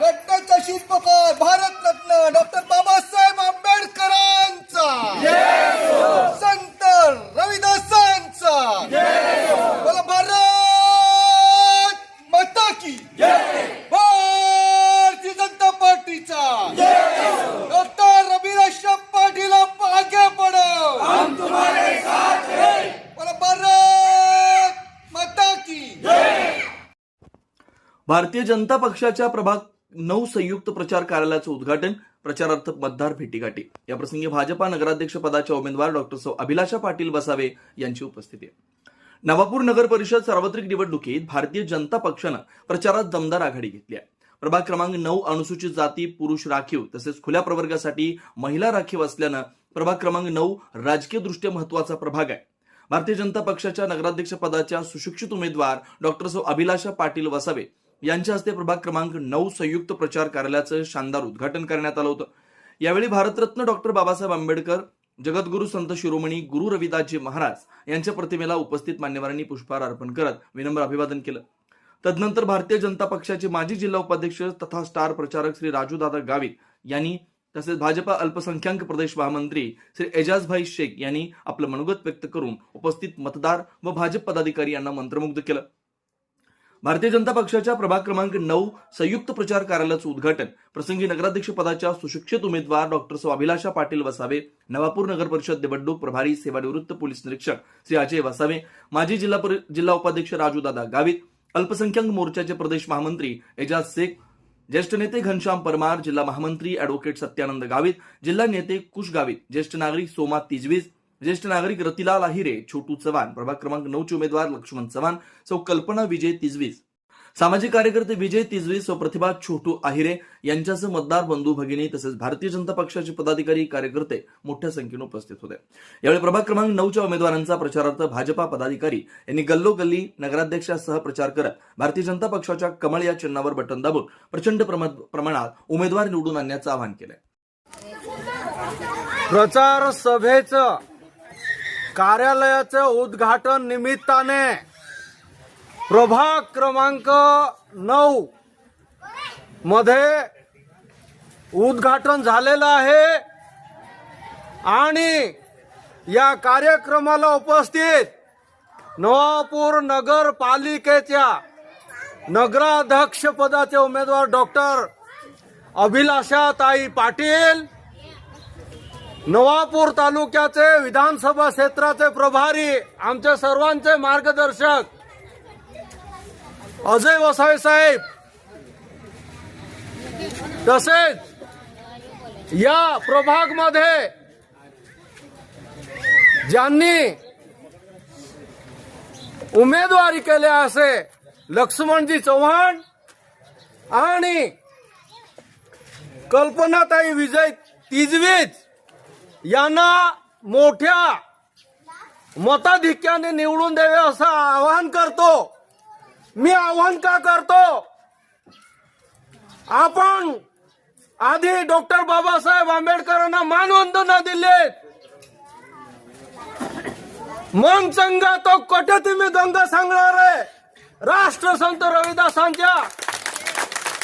घटनेचा शिल्पकार भारतरत्न डॉक्टर बाबासाहेब आंबेडकरांचा. संत रविदासांचा. मला भारत माता की भारतीय जनता पार्टीचा डॉक्टर रविदास पाटील आप आगे बढ़ो बोला भारत माता की भारतीय जनता पक्षाच्या प्रभाग नऊ संयुक्त प्रचार कार्यालयाचं उद्घाटन प्रचारार्थ मतदार भेटीगाठी. या प्रसंगी भाजपा नगराध्यक्ष पदाच्या उमेदवार डॉक्टर सौ अभिलाषा पाटील बसावे यांची उपस्थिती. नवापूर नगर परिषद सार्वत्रिक निवडणुकीत भारतीय जनता पक्षानं प्रचारात दमदार आघाडी घेतली आहे. प्रभाग क्रमांक नऊ अनुसूचित जाती पुरुष राखीव तसेच खुल्या प्रवर्गासाठी महिला राखीव असल्यानं प्रभाग क्रमांक नऊ राजकीय दृष्ट्या महत्त्वाचा प्रभाग आहे. भारतीय जनता पक्षाच्या नगराध्यक्ष पदाच्या सुशिक्षित उमेदवार डॉक्टर सौ अभिलाषा पाटील वसावे यांच्या हस्ते प्रभाग क्रमांक नऊ संयुक्त प्रचार कार्यालयाचं शानदार उद्घाटन करण्यात आलं होतं. यावेळी भारतरत्न डॉक्टर बाबासाहेब आंबेडकर जगद्गुरू संत शिरोमणी गुरु रविदासजी महाराज यांच्या प्रतिमेला उपस्थित मान्यवरांनी पुष्पहार अर्पण करत विनम्र अभिवादन केलं. तदनंतर भारतीय जनता पक्षाचे माजी जिल्हा उपाध्यक्ष तथा स्टार प्रचारक श्री राजूदादा गावित यांनी तसेच भाजपा अल्पसंख्याक प्रदेश महामंत्री श्री एजाजभाई शेख यांनी आपलं मनोगत व्यक्त करून उपस्थित मतदार व भाजप पदाधिकारी यांना मंत्रमुग्ध केलं. भारतीय जनता पक्षाच्या प्रभाग क्रमांक नऊ संयुक्त प्रचार कार्यालयाचं उद्घाटन. प्रसंगी नगराध्यक्ष पदाच्या सुशिक्षित उमेदवार डॉक्टर स्वाभिलाषा अभिलाषा पाटील वसावे नवापूर नगर परिषद निवडणूक प्रभारी सेवानिवृत्त पोलीस निरीक्षक श्री अजय वसावे माजी जिल्हा पर जिल्हा उपाध्यक्ष राजूदादा गावित अल्पसंख्याक मोर्चाचे प्रदेश महामंत्री एजाज शेख ज्येष्ठ नेते घनश्याम परमार जिल्हा महामंत्री अॅडव्होकेट सत्यानंद गावित जिल्हा नेते कुश गावित ज्येष्ठ नागरिक सोमा तिजवीज ज्येष्ठ नागरिक रतिलाल आहिरे छोटू चव्हाण प्रभाग क्रमांक नऊचे उमेदवार लक्ष्मण चव्हाण सौ कल्पना विजय तिजवीज. सामाजिक कार्यकर्ते विजय तिजवी व प्रतिभा छोटू आहिरे यांच्यासह मतदार बंधू भगिनी तसेच भारतीय जनता पक्षाचे पदाधिकारी कार्यकर्ते मोठ्या संख्येने उपस्थित होते. यावेळी प्रभाग क्रमांक नऊच्या उमेदवारांचा प्रचारार्थ भाजपा पदाधिकारी यांनी गल्लोगल्ली नगराध्यक्षासह प्रचार करत भारतीय जनता पक्षाच्या कमळ या चिन्हावर बटन दाबून प्रचंड प्रमा- प्रमाणात उमेदवार निवडून आणण्याचं आवाहन केलं प्रचार सभेचं कार्यालयाचं उद्घाटन निमित्ताने प्रभाग क्रमांक नऊ मध्ये उद्घाटन झालेलं आहे. आणि या कार्यक्रमाला उपस्थित नवापूर नगरपालिकेच्या नगराध्यक्षपदाचे उमेदवार डॉक्टर अभिलाषाताई पाटील नवापूर तालुक्याचे विधानसभा क्षेत्राचे प्रभारी आमच्या सर्वांचे मार्गदर्शक. अजय वसावे साहेब. तसेच या प्रभागमध्ये ज्यांनी उमेदवारी केले असे लक्ष्मणजी चव्हाण आणि कल्पनाताई विजय तिजवीज यांना मोठ्या मताधिक्याने निवडून द्यावे असं आवाहन करतो. मी आवाहन का करतो? आपण आधी डॉक्टर बाबासाहेब आंबेडकरांना मानवंदना दिलेत. मन चंगा तो कटे तुम्ही गंगा सांगणार आहे. राष्ट्रसंत रविदासांच्या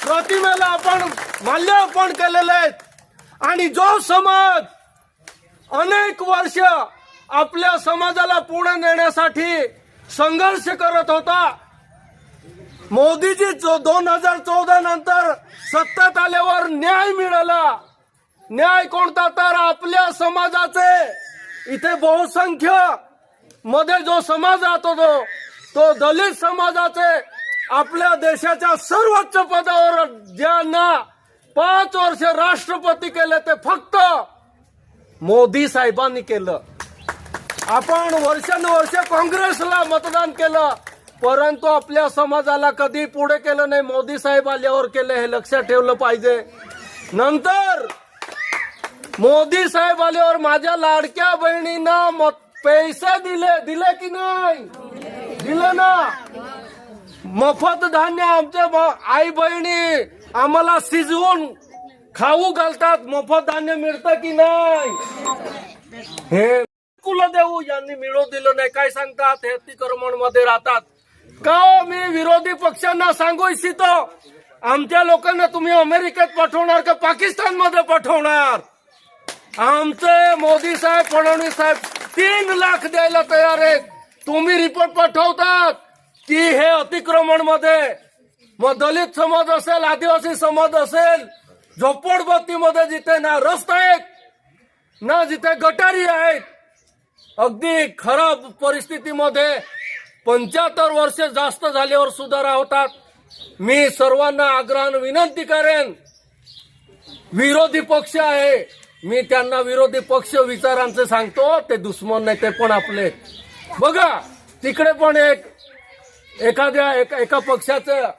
प्रतिमेला आपण माल्यार्पण केलेले आहेत आणि जो समाज अनेक वर्ष आपल्या समाजाला पुढे नेण्यासाठी संघर्ष करत होता. मोदीजी जो दोन हजार चौदा नंतर सत्तेत आल्यावर न्याय मिळाला. न्याय कोणता? तर आपल्या समाजाचे. इथे बहुसंख्यमध्ये जो समाज राहतो तो तो दलित समाजाचे आपल्या देशाच्या सर्वोच्च पदावर ज्यांना पाच वर्ष राष्ट्रपती केले ते फक्त मोदी साहेबांनी केलं. आपण वर्षानुवर्ष काँग्रेसला मतदान केलं. परंतु आपल्या समाजाला कधी पुढे केलं नाही मोदी साहेब आल्यावर केलं हे लक्षात ठेवलं पाहिजे. नंतर मोदी साहेब आल्यावर माझ्या लाडक्या बहिणींना मत पैसे दिले दिले की नाही? दिले ना. मोफत धान्य आमच्या आई बहिणी आम्हाला शिजवून खाऊ घालतात मोफत धान्य मिळतं की नाही? हे कुलदेव यांनी मिळू दिलं नाही. काय सांगतात? हे अतिक्रमणमध्ये राहतात. का हो? मी विरोधी पक्षांना सांगू इच्छितो. आमच्या लोकांना तुम्ही अमेरिकेत पाठवणार का पाकिस्तानमध्ये पाठवणार? आमचे मोदी साहेब फडणवीस साहेब तीन लाख द्यायला तयार आहेत. तुम्ही रिपोर्ट पाठवतात की हे अतिक्रमणमध्ये मग दलित समाज असेल आदिवासी समाज असेल झोपडपट्टीमध्ये जिथे ना रस्ता आहेत ना जिथे गटारी आहेत अगदी खराब परिस्थितीमध्ये पंच्याहत्तर वर्ष जास्त झाल्यावर सुधारा होतात. मी सर्वांना आग्रहानं विनंती करेन विरोधी पक्ष आहे. मी त्यांना विरोधी पक्ष विचारांचे सांगतो ते दुश्मन नाही ते पण आपले बघा तिकडे पण एक एखाद्या एका एका पक्षाचं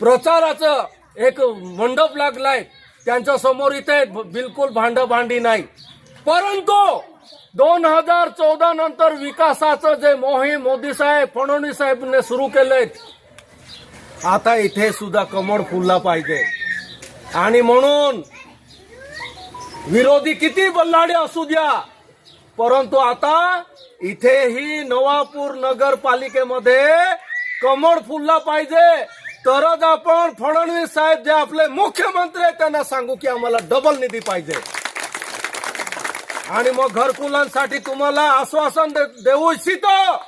प्रचाराचं एक मंडप लागलाय. त्यांच्यासमोर इथे बिलकुल भांड भांडी नाही. परंतु दोन हजार चौदा नंतर विकासाचं जे मोहीम मोदी साहेब फडणवीस साहेबने सुरू केले आता इथे सुद्धा कमळ फुलला पाहिजे. आणि म्हणून विरोधी किती बल्लाडे असू द्या परंतु आता इथेही नवापूर नगरपालिकेमध्ये कमळ फुलला पाहिजे. तरच आपण फडणवीस साहेब जे आपले मुख्यमंत्री आहेत त्यांना सांगू की आम्हाला डबल निधी पाहिजे. आणि मग घरकुलांसाठी तुम्हाला आश्वासन दे- देऊ इच्छितो.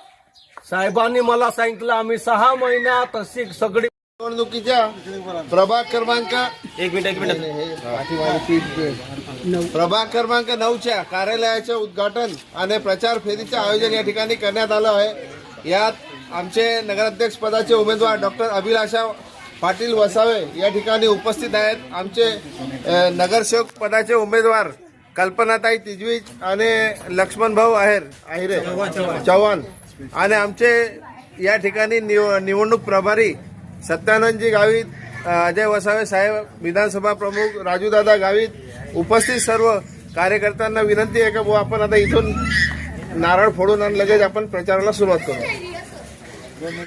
साहेबांनी मला सांगितलं आम्ही सहा महिन्यात तशी सगळी निवडणुकीच्या प्रभाग क्रमांक एक मिनिट एक मिनिट. प्रभाग क्रमांक नऊच्या कार्यालयाचे उद्घाटन आणि प्रचार फेरीचे आयोजन या ठिकाणी करण्यात आलं आहे. यात आमचे नगराध्यक्ष पदाचे उमेदवार डॉक्टर अभिलाषा पाटील वसावे या ठिकाणी उपस्थित आहेत. आमचे नगरसेवक पदाचे उमेदवार कल्पनाताई तिजवीज आणि लक्ष्मण भाऊ आहेर आहिरे चव्हाण. आणि आमचे या ठिकाणी निव निवडणूक प्रभारी सत्यानंदजी गावित अजय वसावे साहेब विधानसभा प्रमुख राजूदादा गावित उपस्थित सर्व कार्यकर्त्यांना विनंती आहे का बुवा आपण आता इथून नारळ फोडून आणि लगेच आपण प्रचाराला सुरुवात करू. Bueno.